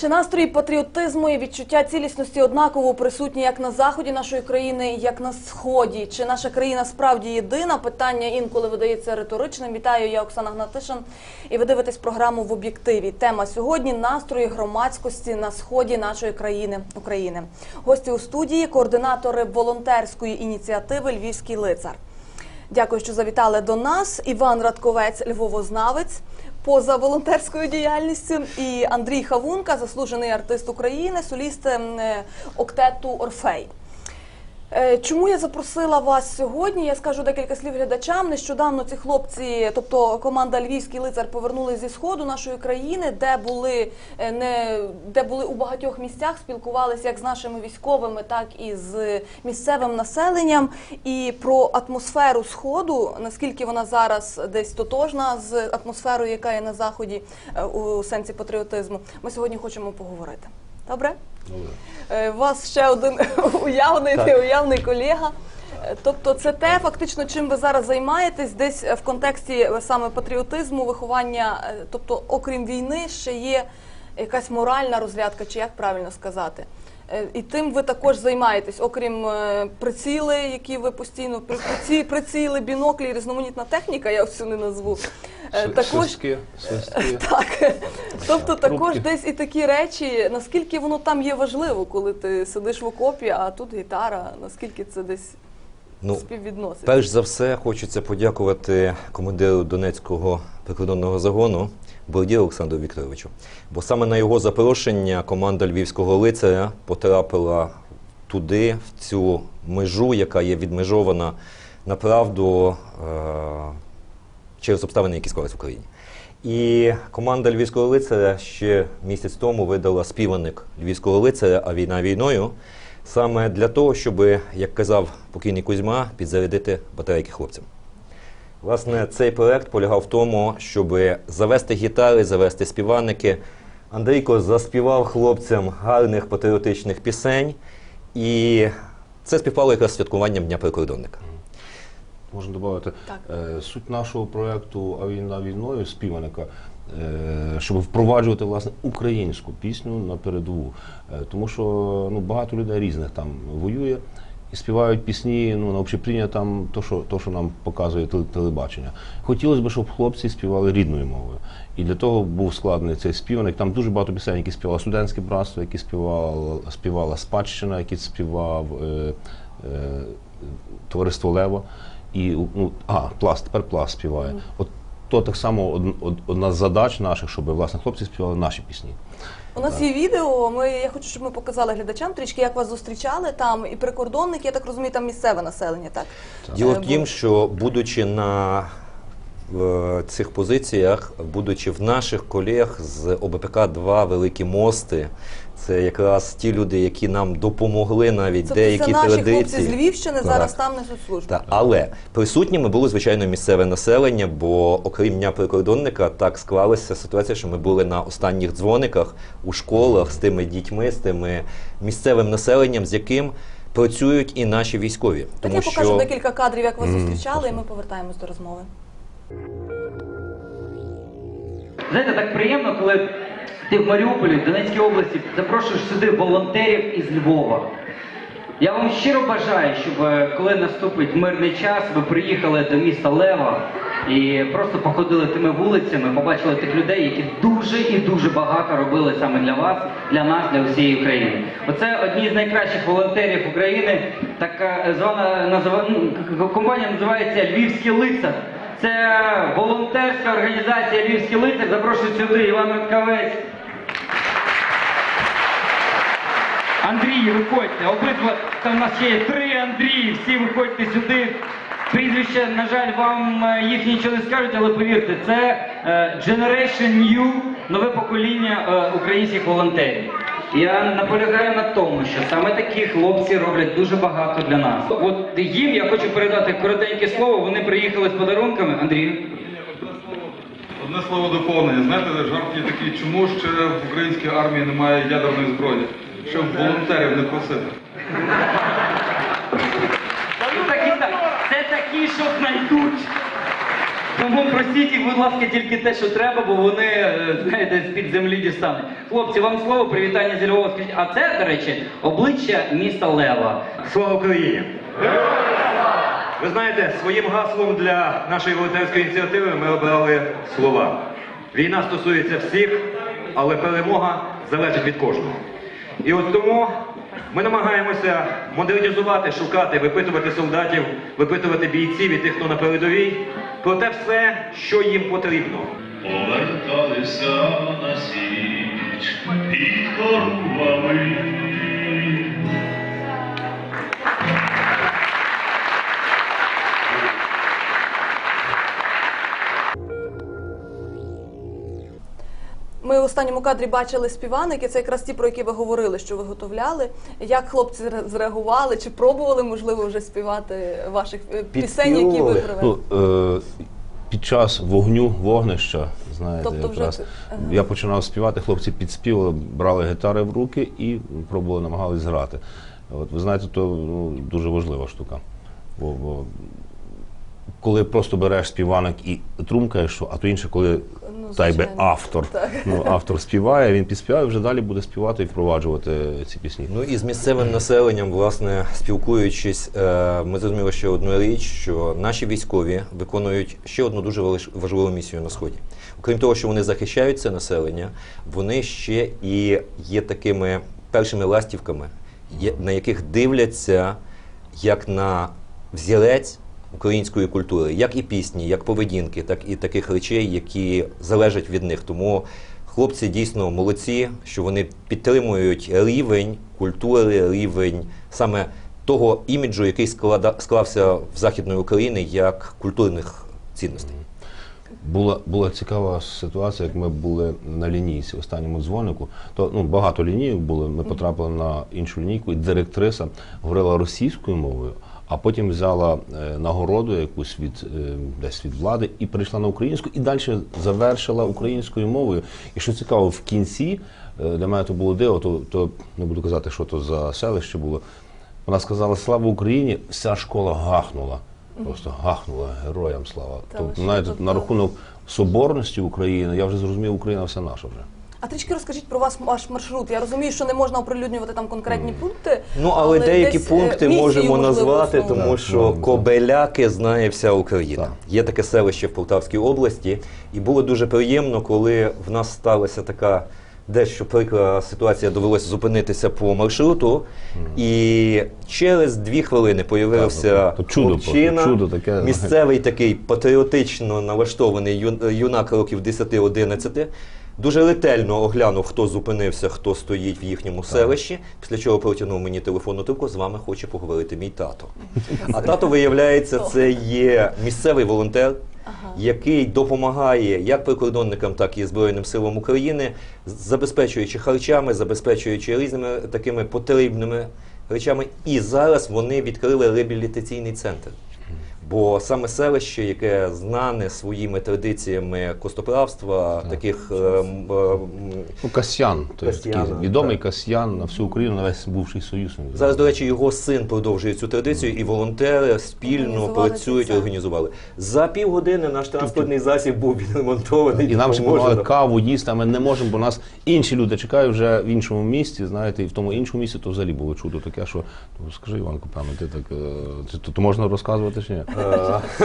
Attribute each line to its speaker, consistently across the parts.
Speaker 1: Чи настрої патріотизму і відчуття цілісності однаково присутні як на заході нашої країни, як на сході? Чи наша країна справді єдина? Питання інколи видається риторичним. Вітаю, я Оксана Гнатишин. І ви дивитесь програму в об'єктиві. Тема сьогодні настрої громадськості на сході нашої країни України. Гості у студії координатори волонтерської ініціативи Львівський лицар. Дякую, що завітали до нас. Іван Радковець, Львовознавець, поза волонтерською діяльністю, і Андрій Хавунка, заслужений артист України, соліст ем, е, октету Орфей. Е, Чому я запросила вас сьогодні? Я скажу декілька слів глядачам. Нещодавно ці хлопці, тобто команда Львівський лицар, повернулись зі сходу нашої країни, де були е, не де були у багатьох місцях, спілкувалися як з нашими військовими, так і з місцевим населенням. І про атмосферу сходу, наскільки вона зараз десь тотожна з атмосферою, яка є на заході е, у сенсі патріотизму, ми сьогодні хочемо поговорити. Добре? Е, У вас ще один уявний,
Speaker 2: Так.
Speaker 1: неуявний колега. Е, Тобто, це те, фактично, чим ви зараз займаєтесь, десь е, в контексті саме патріотизму, виховання. Тобто, окрім війни, ще є якась моральна розрядка, чи як правильно сказати. І тим ви також займаєтесь, окрім приціли, які ви постійно при- приці- приціли, біноклі, різноманітна техніка, я всю не назву. Е, Також
Speaker 2: Свистки, свистки.
Speaker 1: так. Тобто також десь і такі речі, наскільки воно там є важливо, коли ти сидиш в окопі, а тут гітара, наскільки це десь
Speaker 3: Ну,
Speaker 1: співвідноситься?
Speaker 3: перш за все, хочеться подякувати командиру Донецького прикордонного загону Бордію Олександру Вікторовичу. Бо саме на його запрошення команда львівського лицаря потрапила туди, в цю межу, яка є відмежована направду е- через обставини, які склались в Україні. І команда львівського лицаря ще місяць тому видала співаник львівського лицаря, а війна війною, саме для того, щоб, як казав покійний Кузьма, підзарядити батарейки хлопцям. Власне, цей проект полягав в тому, щоб завести гітари, завести співаники. Андрійко заспівав хлопцям гарних патріотичних пісень, і це співпало якраз святкуванням Дня прикордонника.
Speaker 2: Можна додати. Е, Суть нашого проєкту «А війна війною співаника, е, щоб впроваджувати власне українську пісню на передову. Е, Тому що ну, багато людей різних там воює і співають пісні, ну, на общеприйнято там то, що, то, що нам показує телебачення. Хотілося б, щоб хлопці співали рідною мовою. І для того був складений цей співаник. Там дуже багато пісень, які співало студентське братство, які співало, співала спадщина, які співав е, е, товариство Лева. І ну, а, пласт, тепер пласт співає. От то так само од- од- одна з задач наших, щоб власне хлопці співали наші пісні.
Speaker 1: У нас є відео. Ми я хочу, щоб ми показали глядачам трішки, як вас зустрічали там і прикордонники. Я так розумію, там місцеве населення, так
Speaker 3: Діло
Speaker 1: Е,
Speaker 3: в тім, що будучи на е, цих позиціях, будучи в наших колег з ОБПК два великі мости, це якраз ті люди, які нам допомогли навіть
Speaker 1: це,
Speaker 3: деякі
Speaker 1: це наші
Speaker 3: традиції.
Speaker 1: хлопці з Львівщини зараз
Speaker 3: Так.
Speaker 1: там несуть службу.
Speaker 3: Так, але присутніми було звичайно місцеве населення, бо окрім дня прикордонника, так склалася ситуація, що ми були на останніх дзвониках у школах з тими дітьми, з тими місцевим населенням, з яким працюють і наші військові.
Speaker 1: Так я покажу декілька кадрів, як вас зустрічали, і ми повертаємось до розмови.
Speaker 4: Знаєте, так приємно, коли ти в Маріуполі, в Донецькій області, запрошуєш сюди волонтерів із Львова. Я вам щиро бажаю, щоб е, коли наступить мирний час, ви приїхали до міста Лева і просто походили тими вулицями, побачили тих людей, які дуже і дуже багато робили саме для вас, для нас, для усієї України. Оце одні з найкращих волонтерів України. Така е, звана назива, ну, компанія називається Львівський лицар. Це волонтерська організація Львівський лицар. Запрошую сюди Іван Радкавець. Андрій, виходьте. Обидва там у нас ще є три Андрії. Всі виходьте сюди. Прізвище, на жаль, вам е, їх нічого не скажуть, але повірте, це е, Generation New, нове покоління е, українських волонтерів. Я наполягаю на тому, що саме такі хлопці роблять дуже багато для нас. От їм я хочу передати коротеньке слово. Вони приїхали з подарунками. Андрій.
Speaker 5: Одне слово доповнення. Знаєте, жарт є такий, чому ще в українській армії немає ядерної зброї? Щоб волонтерів не просити.
Speaker 4: Ну, це такі, що знайдуть. Тому просіть їх, будь ласка, тільки те, що треба, бо вони, е, знаєте, з-під землі дістануть. Хлопці, вам слово, привітання зі Львова. Скажіть, А це, до речі, обличчя міста Лева.
Speaker 6: Слава Україні! Ви знаєте, своїм гаслом для нашої волонтерської ініціативи ми обрали слова. Війна стосується всіх, але перемога залежить від кожного. І от тому ми намагаємося модернізувати, шукати, випитувати солдатів, випитувати бійців і тих, хто на передовій, про те все, що їм потрібно.
Speaker 7: поверталися на січ під коровами.
Speaker 1: Останньому кадрі бачили співаники. Це якраз ті, про які ви говорили, що виготовляли. Як хлопці зреагували? Чи пробували можливо вже співати ваших е, пісень, які ви
Speaker 3: Підспівували.
Speaker 2: Ну, е, під час вогню, вогнища, знаєте,
Speaker 1: Тобто вже-
Speaker 2: якраз
Speaker 1: ага.
Speaker 2: я починав співати, хлопці підспівали, брали гітари в руки і пробували, намагались грати. От, ви знаєте, то ну, дуже важлива штука. Бо, бо коли просто береш співаник і трумкаєш, а то інше, коли
Speaker 1: Ну,
Speaker 2: та й би автор.
Speaker 1: Так.
Speaker 2: Ну, автор співає, він підспіває, вже далі буде співати і впроваджувати ці пісні.
Speaker 3: Ну і з місцевим населенням, власне, спілкуючись, е, ми зрозуміли ще одну річ, що наші військові виконують ще одну дуже важливу місію на сході. Окрім того, що вони захищають це населення, вони ще і є такими першими ластівками, на яких дивляться як на взірець української культури, як і пісні, як поведінки, так і таких речей, які залежать від них. Тому хлопці дійсно молодці, що вони підтримують рівень культури, рівень саме того іміджу, який склався в Західної України як культурних цінностей.
Speaker 2: Була, була цікава ситуація, як ми були на лінійці в останньому дзвонику. То ну багато лінійок були. Ми потрапили на іншу лінійку, і директриса говорила російською мовою, а потім взяла е, нагороду якусь від е, десь від влади і перейшла на українську, і далі завершила українською мовою. І що цікаво, в кінці е, для мене то було диво, то, то не буду казати, що то за селище було. Вона сказала Слава Україні! Вся школа гахнула. Просто гахнула героям слава. Тобто, знаєте, на рахунок соборності України, я вже зрозумів, Україна вся наша вже.
Speaker 1: А трішки розкажіть про вас ваш маршрут. Я розумію, що не можна оприлюднювати там конкретні пункти.
Speaker 3: Ну, але, деякі
Speaker 1: десь, е,
Speaker 3: пункти
Speaker 1: місію,
Speaker 3: можемо
Speaker 1: можливо,
Speaker 3: назвати,
Speaker 1: основну.
Speaker 3: тому
Speaker 2: Так,
Speaker 3: що
Speaker 2: так.
Speaker 3: Кобеляки знає вся Україна.
Speaker 2: Так.
Speaker 3: Є таке селище в Полтавській області, і було дуже приємно, коли в нас сталася така дещо прикра ситуація, довелося зупинитися по маршруту, і через дві хвилини появився хлопчина,
Speaker 2: чудо таке.
Speaker 3: місцевий такий патріотично налаштований юн- юнак років 10-11. Дуже ретельно оглянув, хто зупинився, хто стоїть в їхньому селищі. Після чого протягнув мені телефонну трубку. З вами хоче поговорити мій тато. А тато, виявляється, це є місцевий волонтер, який допомагає як прикордонникам, так і Збройним силам України, забезпечуючи харчами, забезпечуючи різними такими потрібними речами. І зараз вони відкрили реабілітаційний центр. Бо саме селище, яке знане своїми традиціями костоправства, таких е, е,
Speaker 2: Ну, Касьян, то є
Speaker 3: Касьян,
Speaker 2: такий відомий
Speaker 3: так.
Speaker 2: Касьян на всю Україну, на весь бувший союз.
Speaker 3: зараз, до речі, його син продовжує цю традицію, і волонтери спільно працюють, організували. За півгодини наш транспортний засіб був відремонтований.
Speaker 2: І нам ще
Speaker 3: допоможено.
Speaker 2: каву їсти, а ми не можемо, бо нас інші люди чекають вже в іншому місті, знаєте, і в тому іншому місті то взагалі було чудо таке, що ну, скажи, Іванко, певно, ти так е, це- то, то можна розказувати чи ні?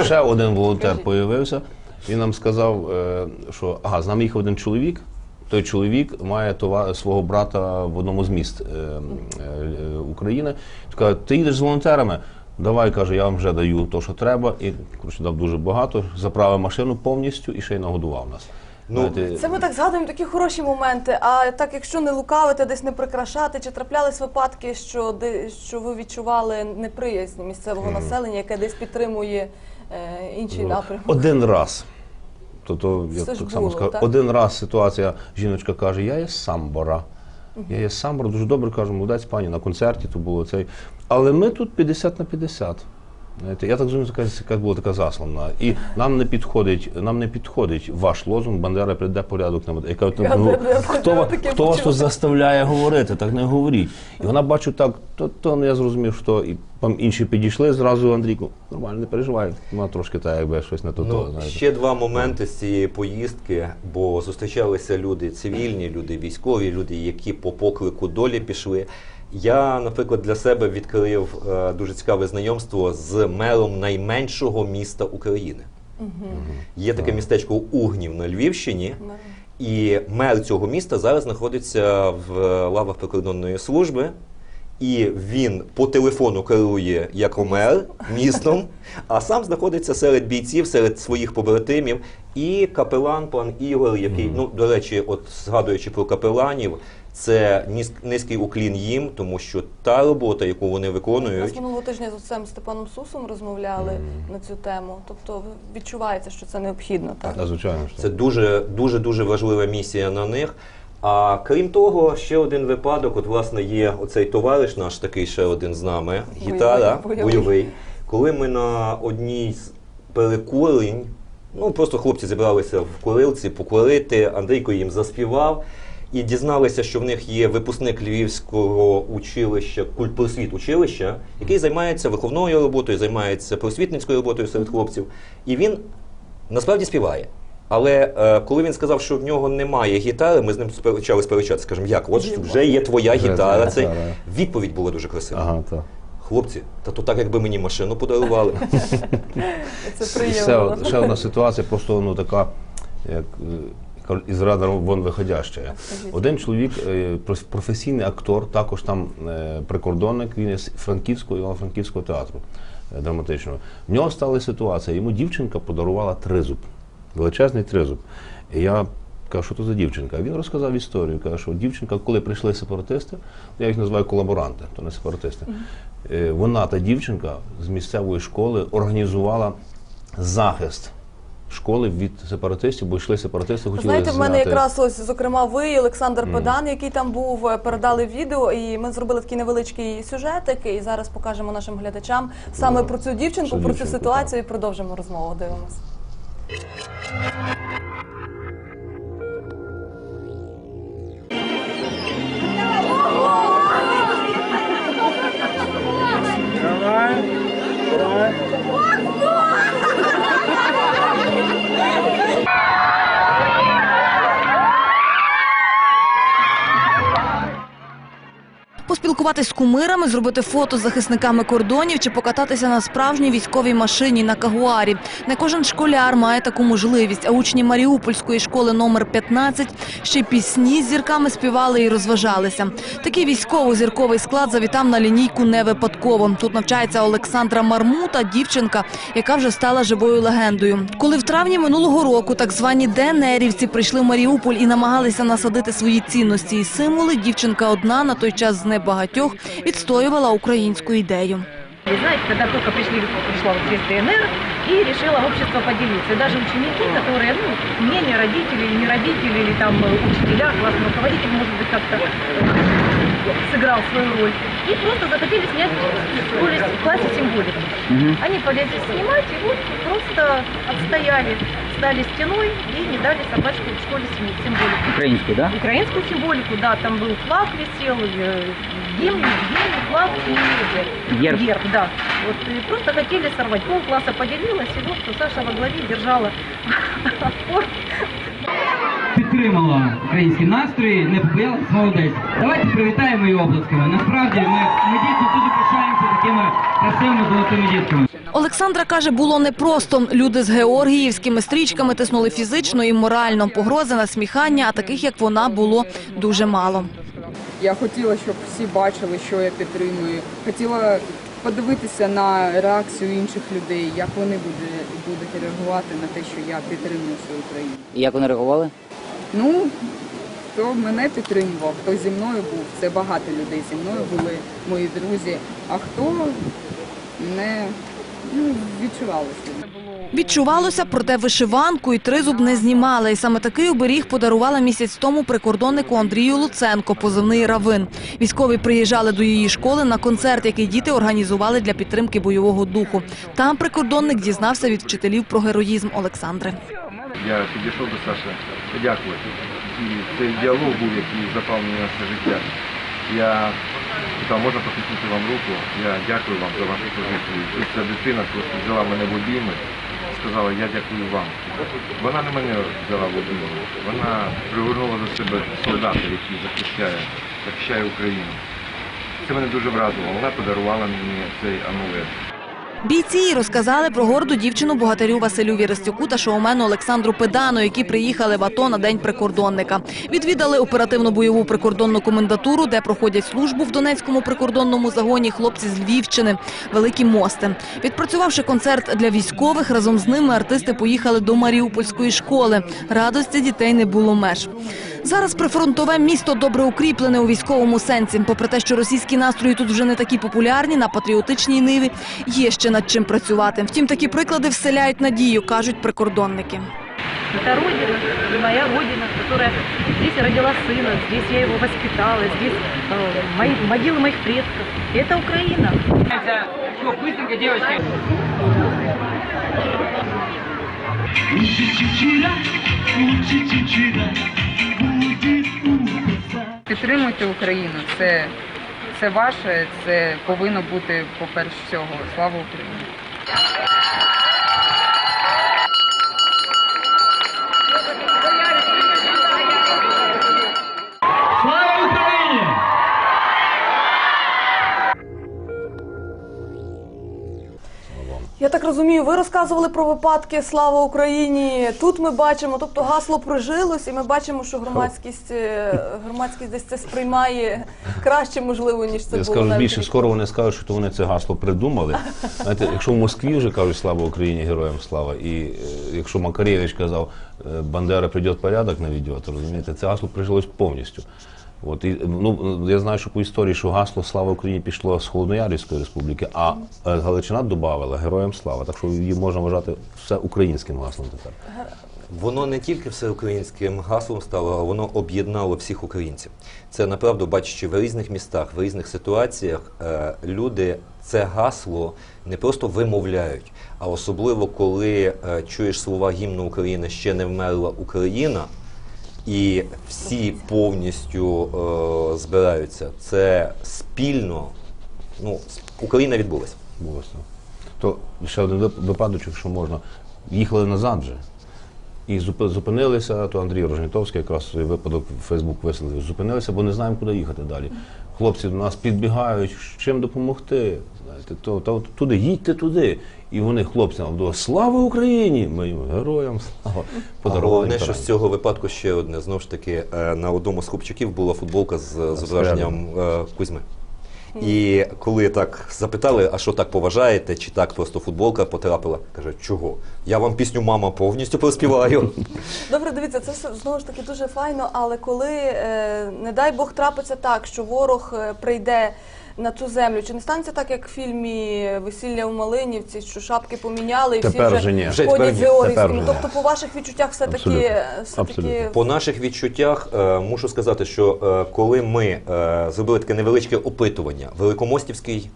Speaker 2: Ще один волонтер появився. Він нам сказав, е, що ага, з нами їхав один чоловік. Той чоловік має товар свого брата в одному з міст е, е, е, України. Каже, ти їдеш з волонтерами. Давай, каже, я вам вже даю то, що треба. І коротше, дав дуже багато, заправив машину повністю і ще й нагодував нас.
Speaker 3: Ну,
Speaker 2: Знаєте,
Speaker 1: Це ми так згадуємо такі хороші моменти. А так, якщо не лукавити, десь не прикрашати, чи траплялись випадки, що де що ви відчували неприязнь місцевого населення, яке десь підтримує е, інший напрямок?
Speaker 2: Один раз. То, то я
Speaker 1: Все ж
Speaker 2: так само
Speaker 1: було,
Speaker 2: скажу.
Speaker 1: так?
Speaker 2: Один раз ситуація, жіночка каже, я є з самбора. Я є з самбора, дуже добре кажу, молодець пані, на концерті то було цей. Але ми тут 50 на 50. Знаєте, я так розумію, яка була така заслана. І нам не підходить, нам не підходить ваш лозунг, Бандера прийде порядок на Я кажу,
Speaker 1: Я
Speaker 2: ну, хто, хто вас тут заставляє говорити, так не говоріть. І вона бачу так, то, то я зрозумів, що і Там інші підійшли зразу Андрійку. Нормально, не переживай. Вона трошки так, якби щось не то. то
Speaker 3: Ну,
Speaker 2: знаєте.
Speaker 3: ще два моменти з цієї поїздки, бо зустрічалися люди цивільні, люди військові, люди, які по поклику долі пішли. Я, наприклад, для себе відкрив е, дуже цікаве знайомство з мером найменшого міста України. Є таке містечко Угнів на Львівщині. І мер цього міста зараз знаходиться в е, лавах прикордонної служби. І він по телефону керує як мер містом, а сам знаходиться серед бійців, серед своїх побратимів. І капелан пан Ігор, який, ну до речі, от згадуючи про капеланів, це низький уклін їм, тому що та робота, яку вони
Speaker 1: Ми
Speaker 3: виконують,
Speaker 1: минулого тижня з отцем Степаном Сусом розмовляли на цю тему. Тобто відчувається, що це необхідно. Так?
Speaker 2: Та, звичайно, що
Speaker 3: Це дуже дуже дуже важлива місія на них. А крім того, ще один випадок. От власне є оцей товариш наш такий ще один з нами, гітара
Speaker 1: Бойовий.
Speaker 3: бойовий. Коли ми на одній з перекурень, ну просто хлопці зібралися в курилці покурити, Андрійко їм заспівав. І дізналися, що в них є випускник Львівського училища, культпросвіт училища, який займається виховною роботою, займається просвітницькою роботою серед хлопців. І він насправді співає. Але е, коли він сказав, що в нього немає гітари, ми з ним почали сперечатися. Скажемо, як, от вже є твоя гітара. Це відповідь була дуже красива.
Speaker 2: Ага, так.
Speaker 3: Хлопці, та то так, якби мені машину подарували.
Speaker 1: Це приємно.
Speaker 2: ще одна ситуація, просто ну така, як е, із радару вон виходяща. Один чоловік, е, професійний актор, також там е, прикордонник, він із Франківського Івано-Франківського театру е, драматичного. В нього стала ситуація. Йому дівчинка подарувала тризуб, величезний тризуб. І я кажу, що то за дівчинка? Він розказав історію. Каже, що дівчинка, коли прийшли сепаратисти, я їх називаю колаборанти, то не сепаратисти. Вона, та дівчинка з місцевої школи, організувала захист школи від сепаратистів, бо йшли сепаратисти, хотіли
Speaker 1: Знаєте, в мене
Speaker 2: зняти-
Speaker 1: якраз ось, зокрема, ви і Олександр Педан, який там був, е, передали відео, і ми зробили такий невеличкий сюжетик, і зараз покажемо нашим глядачам саме про цю дівчинку,
Speaker 2: Цю
Speaker 1: про цю
Speaker 2: дівчинку,
Speaker 1: ситуацію, і продовжимо розмову. Дивимось. pues Поспілкуватись з кумирами, зробити фото з захисниками кордонів чи покататися на справжній військовій машині на Кагуарі. Не кожен школяр має таку можливість, а учні Маріупольської школи номер 15 ще пісні з зірками співали і розважалися. Такий військово-зірковий склад завітав на лінійку не випадково. Тут навчається Олександра Мармута, дівчинка, яка вже стала живою легендою. Коли в травні минулого року так звані ДНРівці прийшли в Маріуполь і намагалися насадити свої цінності і символи, дівчинка одна на той час з небагатьох відстоювала українську ідею.
Speaker 8: Вы знаете, когда только пришли, пришла вот здесь ДНР и решила общество поделиться. И даже ученики, которые, ну, мнение родителей, не родители, или там э, учителя, классный руководитель, может быть, как-то э, сыграл свою роль. И просто захотели снять в школе, в классе символику. Они полезли снимать и вот просто отстояли, стали стеной и не дали собачке в школе сим- символику.
Speaker 9: Украинскую, да?
Speaker 8: Украинскую символику, да, там был флаг висел, гимн, гимн, флаг и
Speaker 9: Герб.
Speaker 8: герб, да. Вот и просто хотели сорвать. Пол класса поделилась, и вот Саша во главе держала отпор.
Speaker 4: підтримала українські настрої, не побоялася, молодець. Давайте привітаємо її обласками. Насправді ми, ми дійсно дуже пишаємося такими красивими золотими дітками.
Speaker 1: Олександра каже, було непросто. Люди з георгіївськими стрічками тиснули фізично і морально. Погрози, насміхання, а таких як вона було дуже мало.
Speaker 10: Я хотіла, щоб всі бачили, що я підтримую. Хотіла подивитися на реакцію інших людей, як вони будуть реагувати на те, що я підтримую свою країну.
Speaker 9: І як вони реагували?
Speaker 10: Ну, хто мене підтримував, хто зі мною був, це багато людей зі мною були мої друзі. А хто не ну, відчувалося.
Speaker 1: Відчувалося, проте вишиванку і тризуб не знімали. І саме такий оберіг подарувала місяць тому прикордоннику Андрію Луценко, позивний Равин. Військові приїжджали до її школи на концерт, який діти організували для підтримки бойового духу. Там прикордонник дізнався від вчителів про героїзм Олександри.
Speaker 11: Я підійшов до Саші подякувати. І цей діалог був, який запав мені на все життя. Я Сказав, можна потиснути вам руку. Я дякую вам за вашу позицію. І ця дитина просто взяла мене в обійми, сказала, я дякую вам. Вона не мене взяла в обійми. Вона привернула до себе солдата, який захищає, захищає Україну. Це мене дуже вразило. Вона подарувала мені цей амулет.
Speaker 1: Бійці розказали про горду дівчину богатирю Василю Вірастюку та шоумену Олександру Педану, які приїхали в АТО на день прикордонника. Відвідали оперативну бойову прикордонну комендатуру, де проходять службу в Донецькому прикордонному загоні хлопці з Львівщини, Великі Мости. Відпрацювавши концерт для військових, разом з ними артисти поїхали до Маріупольської школи. Радості дітей не було меж. Зараз прифронтове місто добре укріплене у військовому сенсі. Попри те, що російські настрої тут вже не такі популярні, на патріотичній ниві є ще над чим працювати. Втім, такі приклади вселяють надію, кажуть прикордонники.
Speaker 8: Это родина, моя родина, которая здесь родила сына, здесь я его воспитала, здесь э, мои, могилы моих предков. И это Украина.
Speaker 4: Все, быстренько, девочки.
Speaker 10: Підтримуйте Україну. Це, це ваше, це повинно бути поперед всього. Слава Україні!
Speaker 1: Я так розумію, ви розказували про випадки Слава Україні. Тут ми бачимо, тобто гасло прижилось, і ми бачимо, що громадськість е, громадськість десь це сприймає краще, можливо, ніж це
Speaker 2: Я
Speaker 1: було
Speaker 2: скажу
Speaker 1: навіть
Speaker 2: більше,
Speaker 1: рік
Speaker 2: скоро вони скажуть, що то вони це гасло придумали. Знаєте, якщо в Москві вже кажуть слава Україні, героям слава, і е, якщо Макаревич казав е, Бандера прийде порядок наведет, розумієте, це гасло прижилось повністю. От і ну я знаю, що по історії, що гасло Слава Україні пішло з Холодноярівської республіки, а е, Галичина додавала героям слава. Так що її можна вважати все українським гаслом тепер.
Speaker 3: Воно не тільки всеукраїнським гаслом стало, а воно об'єднало всіх українців. Це направду, бачачи в різних містах, в різних ситуаціях, е, люди це гасло не просто вимовляють, а особливо коли е, чуєш слова гімну України ще не вмерла Україна. І всі повністю е, збираються. Це спільно. Ну, Україна відбулася.
Speaker 2: Булося. То ще один вип- випадочок, що можна. Їхали назад вже. І зупи- зупинилися, то Андрій Рожнітовський якраз свій випадок в Фейсбук висловив. Зупинилися, бо не знаємо, куди їхати далі. Хлопці до нас підбігають, чим допомогти. Знаєте, то, то, туди, їдьте туди. І вони хлопцям до Слава Україні! Ми героям слава подарували.
Speaker 3: головне, що з цього випадку ще одне. Знову ж таки, е, на одному з хлопчиків була футболка з, з зображенням е, Кузьми. І коли так запитали, а що так поважаєте, чи так просто футболка потрапила, каже, чого? Я вам пісню Мама повністю проспіваю.
Speaker 1: Добре, дивіться, це все знову ж таки дуже файно, але коли, е, не дай Бог, трапиться так, що ворог е, прийде на цю землю, чи не станеться так, як в фільмі Весілля у Малинівці, що шапки поміняли і
Speaker 2: Тепер
Speaker 1: всі
Speaker 2: вже.
Speaker 3: Вже
Speaker 1: ходять
Speaker 3: Тепер
Speaker 2: вже.
Speaker 1: Тобто, по ваших відчуттях все-таки все таки
Speaker 3: По наших відчуттях е, мушу сказати, що е, коли ми е, зробили таке невеличке опитування, Великомостівський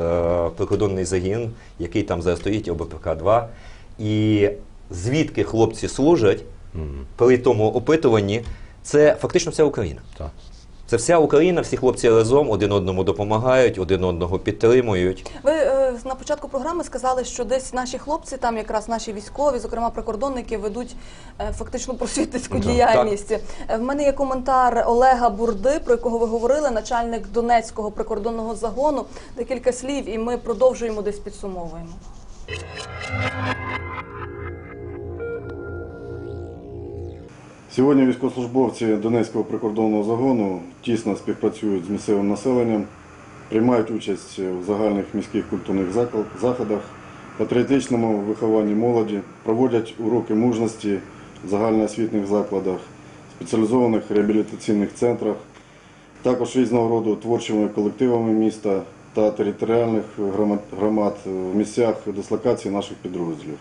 Speaker 3: е, прикордонний загін, який там зараз стоїть, ОБПК-2, і звідки хлопці служать при тому опитуванні, це фактично вся Україна.
Speaker 2: Так.
Speaker 3: Це вся Україна, всі хлопці разом один одному допомагають, один одного підтримують.
Speaker 1: Ви е, на початку програми сказали, що десь наші хлопці, там якраз наші військові, зокрема прикордонники, ведуть е, фактично просвітницьку
Speaker 2: Так.
Speaker 1: діяльність. Е, В мене є коментар Олега Бурди, про якого ви говорили, начальник Донецького прикордонного загону. Декілька слів, і ми продовжуємо десь підсумовуємо.
Speaker 9: Сьогодні військовослужбовці Донецького прикордонного загону тісно співпрацюють з місцевим населенням, приймають участь в загальних міських культурних заходах, патріотичному вихованні молоді, проводять уроки мужності в загальноосвітніх закладах, спеціалізованих реабілітаційних центрах, також різного роду творчими колективами міста та територіальних громад в місцях дислокації наших підрозділів.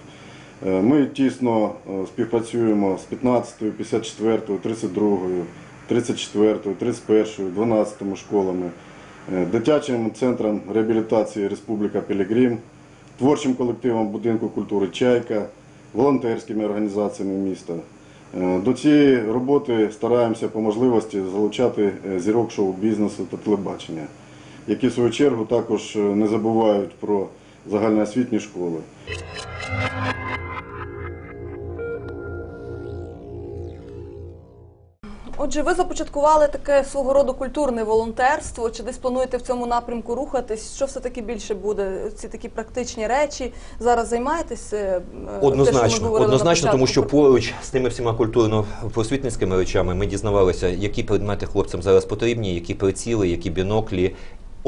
Speaker 9: Е, Ми тісно е, співпрацюємо з 15, 54, 32, 34, 31, 12 школами, е, дитячим центром реабілітації Республіка Пілігрім, творчим колективом будинку культури Чайка, волонтерськими організаціями міста. До цієї роботи стараємося по можливості залучати зірок шоу-бізнесу та телебачення. які в свою чергу також не забувають про загальноосвітні школи.
Speaker 1: Отже, ви започаткували таке свого роду культурне волонтерство. Чи десь плануєте в цьому напрямку рухатись? Що все таки більше буде? Ці такі практичні речі зараз займаєтесь? е, е, те, що ми
Speaker 3: Однозначно,
Speaker 1: говорили на
Speaker 3: однозначно, тому
Speaker 1: початку
Speaker 3: що поруч з тими всіма культурно-просвітницькими речами ми дізнавалися, які предмети хлопцям зараз потрібні, які приціли, які біноклі.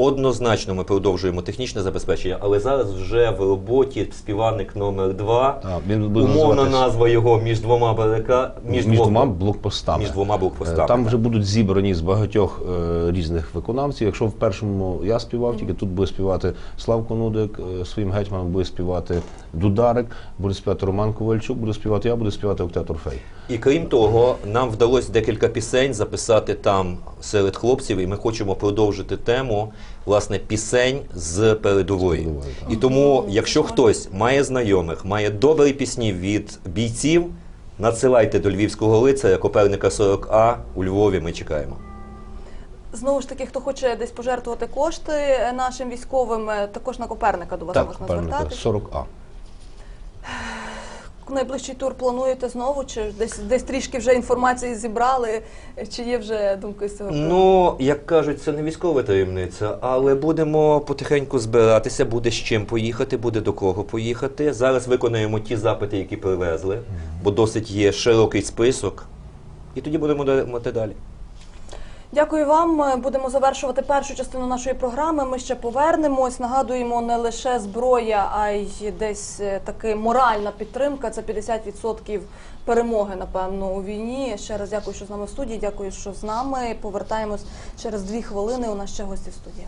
Speaker 3: Однозначно ми продовжуємо технічне забезпечення, але зараз вже в роботі співаник номер 2
Speaker 2: Так, він буде
Speaker 3: Умовна
Speaker 2: називатись-
Speaker 3: назва його між двома барика
Speaker 2: між,
Speaker 3: двома-
Speaker 2: двома блокпостами.
Speaker 3: між двома блокпостами,
Speaker 2: Е, Там вже будуть зібрані з багатьох е, різних виконавців. Якщо в першому я співав, тільки тут буде співати Славко Нудик, е, своїм гетьманом буде співати Дударик, буде співати Роман Ковальчук, буде співати я, буде співати Октет Орфей.
Speaker 3: І крім того, нам вдалося декілька пісень записати там серед хлопців, і ми хочемо продовжити тему власне пісень з передової. І тому, якщо хтось має знайомих, має добрі пісні від бійців, надсилайте до Львівського лицаря Коперника 40А у Львові. Ми чекаємо.
Speaker 1: Знову ж таки, хто хоче десь пожертвувати кошти нашим військовим, е, також на Коперника до вас
Speaker 2: Так,
Speaker 1: можна
Speaker 2: Коперника,
Speaker 1: звертатись.
Speaker 2: 40А.
Speaker 1: Найближчий тур плануєте знову? Чи десь десь трішки вже інформації зібрали? Чи є вже думки з цього?
Speaker 3: Ну, як кажуть, це не військова таємниця, але будемо потихеньку збиратися, буде з чим поїхати, буде до кого поїхати. Зараз виконаємо ті запити, які привезли, бо досить є широкий список. І тоді будемо мати далі.
Speaker 1: Дякую вам. Будемо завершувати першу частину нашої програми. Ми ще повернемось. Нагадуємо, не лише зброя, а й десь е, таки моральна підтримка. Це 50% перемоги, напевно, у війні. Ще раз дякую, що з нами в студії. Дякую, що з нами. Повертаємось через дві хвилини. У нас ще гості в студії.